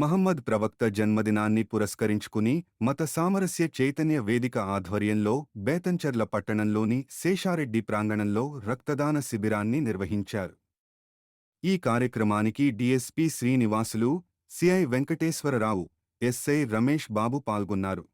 మహమ్మద్ ప్రవక్త జన్మదినాన్ని పురస్కరించుకుని మత సామరస్య చైతన్య వేదిక ఆధ్వర్యంలో బేతంచర్ల పట్టణంలోని శేషారెడ్డి ప్రాంగణంలో రక్తదాన శిబిరాన్ని నిర్వహించారు. ఈ కార్యక్రమానికి DSP Srinivasulu CI Venkateswararao SI Ramesh Babu పాల్గొన్నారు.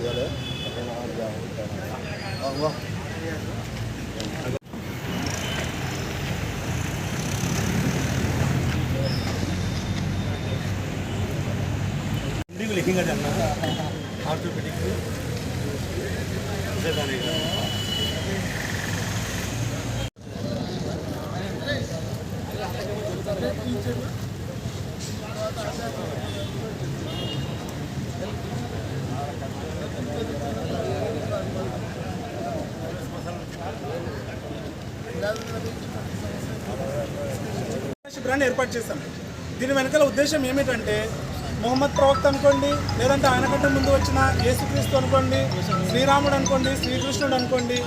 సారు लिखेंगे जानना ऑर्थोपेडिक से जाने का శిబిరాన్ని ఏర్పాటు చేశాం. దీని వెనకాల ఉద్దేశం ఏమిటంటే మొహమ్మద్ ప్రవక్త అనుకోండి లేదంటే ఆయనకంటే ముందు వచ్చిన యేసుక్రీస్తు అనుకోండి శ్రీరాముడు అనుకోండి శ్రీకృష్ణుడు అనుకోండి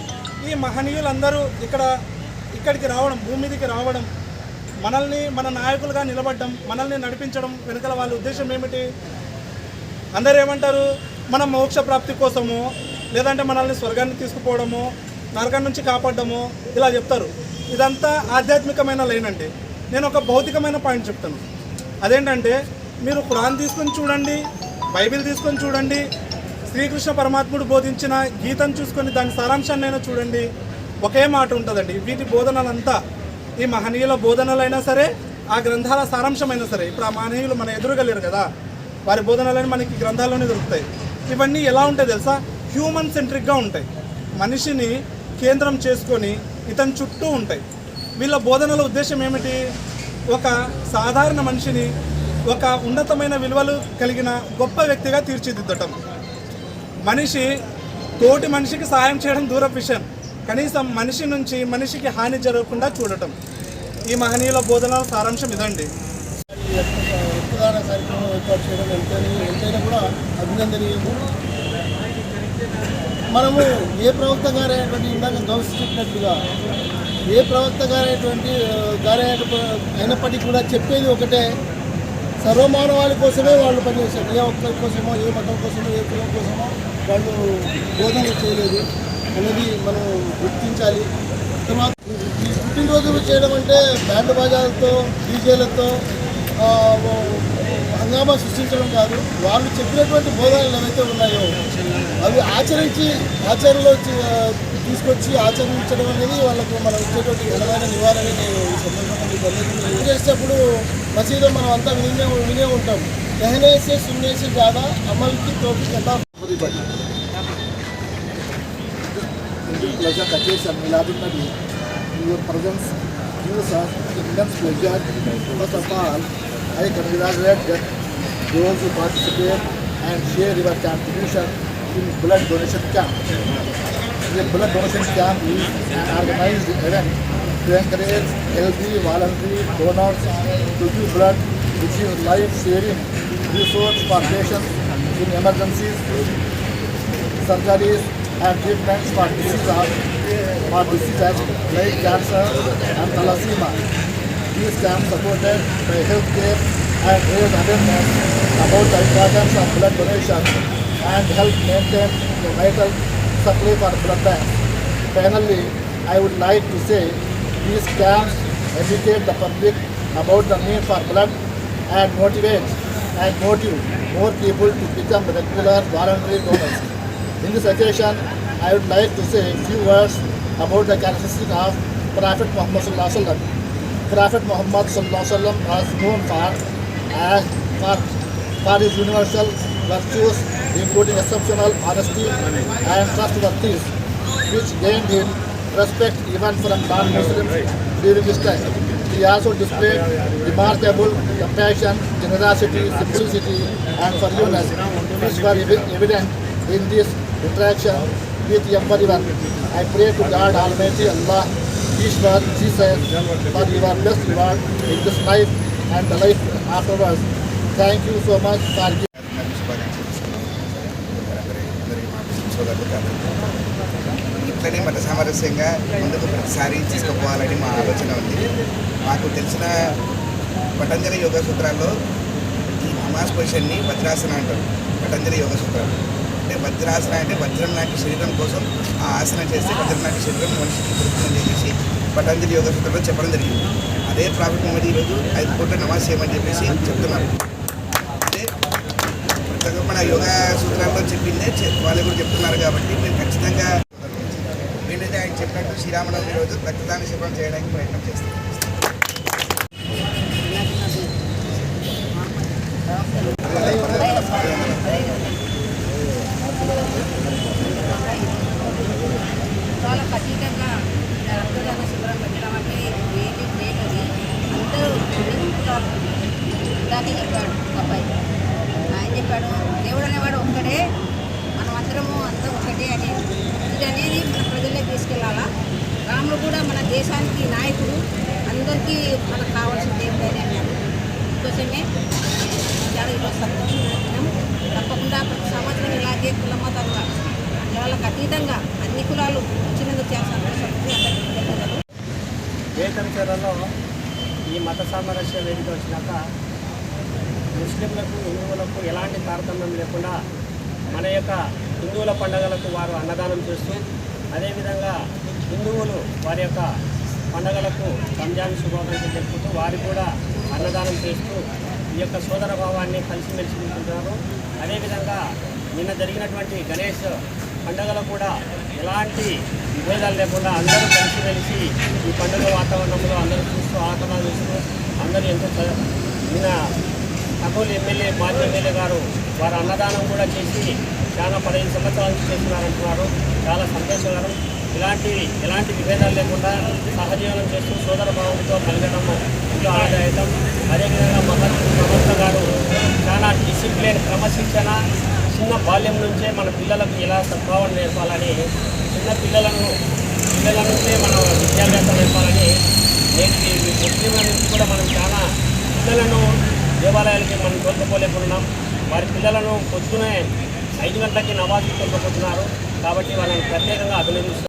ఈ మహనీయులందరూ ఇక్కడ ఇక్కడికి రావడం భూమి మీదకి రావడం మనల్ని మన నాయకులుగా నిలబడడం మనల్ని నడిపించడం వెనకల వాళ్ళ ఉద్దేశం ఏమిటి? అందరు ఏమంటారు? మన మోక్ష ప్రాప్తి కోసము లేదంటే మనల్ని స్వర్గాన్ని తీసుకుపోవడము నరకం నుంచి కాపాడడము ఇలా చెప్తారు. ఇదంతా ఆధ్యాత్మికమైన లైన్ అంటే నేను ఒక భౌతికమైన పాయింట్ చెప్తాను. అదేంటంటే మీరు ఖురాన్ తీసుకొని చూడండి బైబిల్ తీసుకొని చూడండి శ్రీకృష్ణ పరమాత్ముడు బోధించిన గీతను చూసుకొని దాని సారాంశాన్ని అయినా చూడండి ఒకే మాట ఉంటుందండి. వీటి బోధనలంతా ఈ మహనీయుల బోధనలైనా సరే ఆ గ్రంథాల సారాంశమైనా సరే ఇప్పుడు ఆ మహనీయులు మన ఎదురుగలేరు కదా వారి బోధనలని మనకి గ్రంథాల్లోనే దొరుకుతాయి. ఇవన్నీ ఎలా ఉంటాయి తెలుసా? హ్యూమన్ సెంట్రిక్గా ఉంటాయి. మనిషిని కేంద్రం చేసుకొని ఇతని చుట్టూ ఉంటాయి. వీళ్ళ బోధనల ఉద్దేశం ఏమిటి? ఒక సాధారణ మనిషిని ఒక ఉన్నతమైన విలువలు కలిగిన గొప్ప వ్యక్తిగా తీర్చిదిద్దటం. మనిషి తోటి మనిషికి సాయం చేయడం దూర విషయం. కనీసం మనిషి నుంచి మనిషికి హాని జరగకుండా చూడటం. ఈ మహనీయుల బోధనల సారాంశం ఇదండి. రక్తదాన కార్యక్రమం ఏర్పాటు చేయడం ఎంతైనా కూడా అభినందనీయము. మనము ఏ ప్రభుత్వం గారైనటువంటి ఇందాక గౌస్ ఏ ప్రవక్త గారైనటువంటి గారే అయినప్పటికీ కూడా చెప్పేది ఒకటే సర్వమానవాళి కోసమే వాళ్ళు పనిచేశారు. ఏ ఒక్కరి కోసమో ఏ మతం కోసమో ఏ కులం కోసమో వాళ్ళు బోధనలు చేయలేదు అనేది మనం గుర్తించాలి. తర్వాత ఈ పుట్టినరోజులు చేయడం అంటే బ్యాండ్ బాజాలతో డీజేలతో హంగామా సృష్టించడం కాదు. వాళ్ళు చెప్పినటువంటి బోధనలు ఏవైతే ఉన్నాయో అవి ఆచరించి ఆచరణలో తీసుకొచ్చి ఆచరించడం అనేది వాళ్ళకు మనం ఇచ్చేటువంటి ఘనమైన నివారణ నేను ఈ సందర్భంగా మీకు చేసేటప్పుడు మసీదు మనం అంతా వినే వినే ఉంటాం. గహనేసే సున్నేసే జాదా అమలుకి తోటి కదా pleasure that is Miladun Nabi. Your presence I congratulate those who participate and share your contribution in blood donation camp. The blood donation camp is an organized event to encourage healthy voluntary donors to give blood, which is life-saving resource for patients in emergencies surgeries and treatments for diseases, for diseases like cancer and thalassemia. These camps supported by healthcare and raise awareness about the importance of blood donation and help maintain the vital supply for blood banks. Finally, I would like to say these camps educate the public about the need for blood and motivate and motive more people to become regular voluntary donors. In this occasion, I would like to say a few words about the characteristic of Prophet Muhammad Sallallahu Alaihi Wasallam. Prophet Muhammad Wasallam was known for, as, for, for his universal virtues, including exceptional honesty and trustworthiness, which gained him respect even from non-Muslims during his time. He also displayed remarkable compassion, generosity, simplicity, and forgiveness, which were evi- evident in this interaction with everyone. I pray to God Almighty Allah, This was, said, but you are blessed reward in this life and the life afterwards. Thank you so much for giving. ఇట్లనే మత సామరస్యంగా ముందుకు ప్రతిసారి తీసుకుపోవాలని మా ఆలోచన ఉంది మాకు తెలిసిన పటంజలి యోగ సూత్రాల్లో ఈ నమాజ్ పొజిషన్ని వజ్రాసన అంటారు పటంజలి యోగ సూత్రాలు అంటే వజ్రాసన అంటే వజ్రం లాంటి శరీరం కోసం ఆ ఆసనం చేస్తే వజ్రం లాంటి శరీరం మనిషికి దొరుకుతుందని చెప్పేసి పతంజలి యోగ సూత్రంలో చెప్పడం జరిగింది. అదే ప్రాఫిట్ మొహమ్మద్ ఈరోజు ఐదు కోట్ల నమాజ్ చేయమని చెప్పేసి చెప్తున్నారు. అంటే ప్రతి మన యోగా సూత్రాల్లో చెప్పిందే వాళ్ళు కూడా చెప్తున్నారు కాబట్టి మేము ఖచ్చితంగా వీళ్ళైతే ఆయన చెప్పినట్టు శ్రీరామనవమి రోజు రక్తదాన శిబిరం చేయడానికి ప్రయత్నం చేస్తాం చాలా ఖచ్చితంగా రక్తదాన శిబిరం పెట్టడం అంటే ఏది లేదు అందరూ నింపుతారు అలాగే చెప్పాడు అబ్బాయి. ఆయన చెప్పాడు దేవుడు అనేవాడు ఒక్కడే. మనం అందరము అంతా ఒక్కటే అని. ఇది అనేది మన ప్రజల్లోకి తీసుకెళ్ళాలా? రాముడు కూడా మన దేశానికి నాయకుడు. అందరికీ మనకు కావాల్సింది ఏంటని అన్నాడు. అందుకోసమే చాలా ఈరోజు సంతోషమైన తప్పకుండా ప్రతి సంవత్సరం ఇలాగే కుల మతాలుగా కులాలకు అతీతంగా అన్ని కులాలు వచ్చినందుకు చాలా సంతోషం అందరికీ ఈ మత సామరస్య వేదిక వచ్చినాక ముస్లింలకు హిందువులకు ఎలాంటి తారతమ్యం లేకుండా మన యొక్క హిందువుల పండగలకు వారు అన్నదానం చేస్తూ అదేవిధంగా హిందువులు వారి యొక్క పండగలకు రంజాన్ శుభాకాంక్షలు తెలుపుతూ వారు కూడా అన్నదానం చేస్తూ ఈ యొక్క సోదర భావాన్ని కలిసిమెలిసి ఉంటున్నారు. అదేవిధంగా నిన్న జరిగినటువంటి గణేష్ పండుగలో కూడా ఎలాంటి విభేదాలు లేకుండా అందరూ కలిసిమెలిసి ఈ పండుగ వాతావరణంలో అందరూ చూస్తూ ఆకలా చూస్తూ అందరూ ఎంతో నిన్న కర్నూలు ఎమ్మెల్యే మాజీ ఎమ్మెల్యే గారు వారు అన్నదానం కూడా చేసి చాలా పదిహేను సంవత్సరాల నుంచి చేస్తున్నారంటున్నారు. చాలా సంతోషకరం. ఇలాంటి ఎలాంటి విభేదాలు లేకుండా సహజీవనం చేస్తూ సోదర భావంతో కలగడం ఎంతో ఆదాయం అదేవిధంగా మహత్ మహత్త గారు చాలా డిసిప్లిన్ క్రమశిక్షణ చిన్న బాల్యం నుంచే మన పిల్లలకు ఎలా సద్భావన నేర్పాలని చిన్న పిల్లలను పిల్లల నుంచే మన విద్యాభ్యాసం నేర్పాలని నేటి ముస్లింల నుంచి కూడా మనం చాలా పిల్లలను దేవాలయాలకి మనం తోలుకపోలేకున్నాం. వారి పిల్లలను పొద్దునే ఐదు గంటలకి నమాజ్ తోలుకపోతున్నారు. కాబట్టి వాళ్ళని ప్రత్యేకంగా అభినందిస్తున్నాం